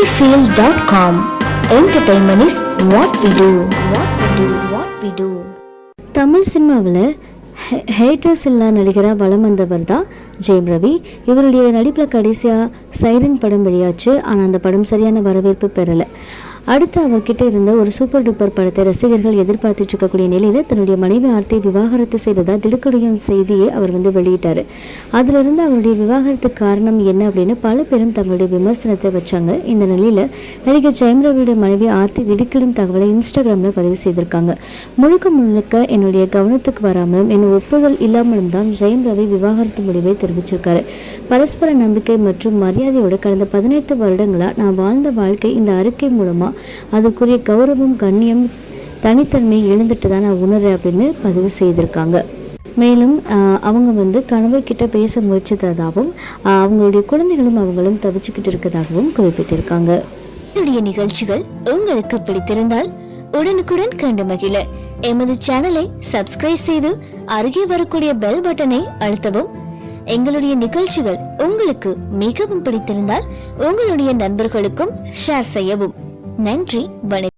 sunnyfield.com Entertainment is what we do. What we do. What we do. Tamil சினிமாவில் haters இல்லா நடிகராக வளம் வந்தவர் தான் ஜெயம் ரவி இவருடைய நடிப்பில் கடைசியாக சைரன் படம் வெளியாச்சு ஆனால் அந்த படம் சரியான வரவேற்பு பெறலை அடுத்து அவர்கிட்ட இருந்த ஒரு சூப்பர் டூப்பர் படத்தை ரசிகர்கள் எதிர்பார்த்துட்டு இருக்கக்கூடிய நிலையில் தன்னுடைய மனைவி ஆர்த்தியை விவாகரத்து செய்ததா திடுக்கடியும் செய்தியை அவர் வந்து வெளியிட்டார். அதிலிருந்து அவருடைய விவாகரத்துக்கு காரணம் என்ன அப்படின்னு பல பேரும் தங்களுடைய விமர்சனத்தை வச்சாங்க. இந்த நிலையில் நடிகர் ஜெயம் ரவியுடைய மனைவி ஆர்த்தி திடுக்கிடும் தகவலை இன்ஸ்டாகிராமில் பதிவு செய்திருக்காங்க. முழுக்க முழுக்க என்னுடைய கவனத்துக்கு வராமலும் என் ஒப்புதல் இல்லாமலும் தான் ஜெயம் ரவி விவாகரத்து முடிவை தெரிவிச்சிருக்காரு. பரஸ்பர நம்பிக்கை மற்றும் மரியாதையோடு கடந்த பதினைந்து வருடங்களாக நான் வாழ்ந்த வாழ்க்கை இந்த அறிக்கை மூலமாக அதுக்குரிய கௌரவம் கண்ணியம் தனித்தன்மை எழுந்துட்டு தான் நான் உணர்றேன் அப்படின்னு பதிவு செய்திருக்காங்க. மேலும் அவங்க வந்து கணவர்கிட்ட பேச முயற்சித்ததாகவும் அவங்களுடைய குழந்தைகளும் அவங்களும் தவிச்சுக்கிட்டு இருக்கதாகவும் குறிப்பிட்டிருக்காங்க. என்னுடைய நிகழ்ச்சிகள் உங்களுக்கு பிடித்திருந்தால் உடனுக்குடன் கண்டு மகிழ. எமது சேனலை சப்ஸ்கிரைப் செய்து அருகே வரக்கூடிய பெல் பட்டனை அழுத்தவும். எங்களுடைய நிகழ்ச்சிகள் உங்களுக்கு மிகவும் பிடித்திருந்தால் உங்களுடைய நண்பர்களுக்கும் ஷேர் செய்யவும். நன்றி வணக்கம்.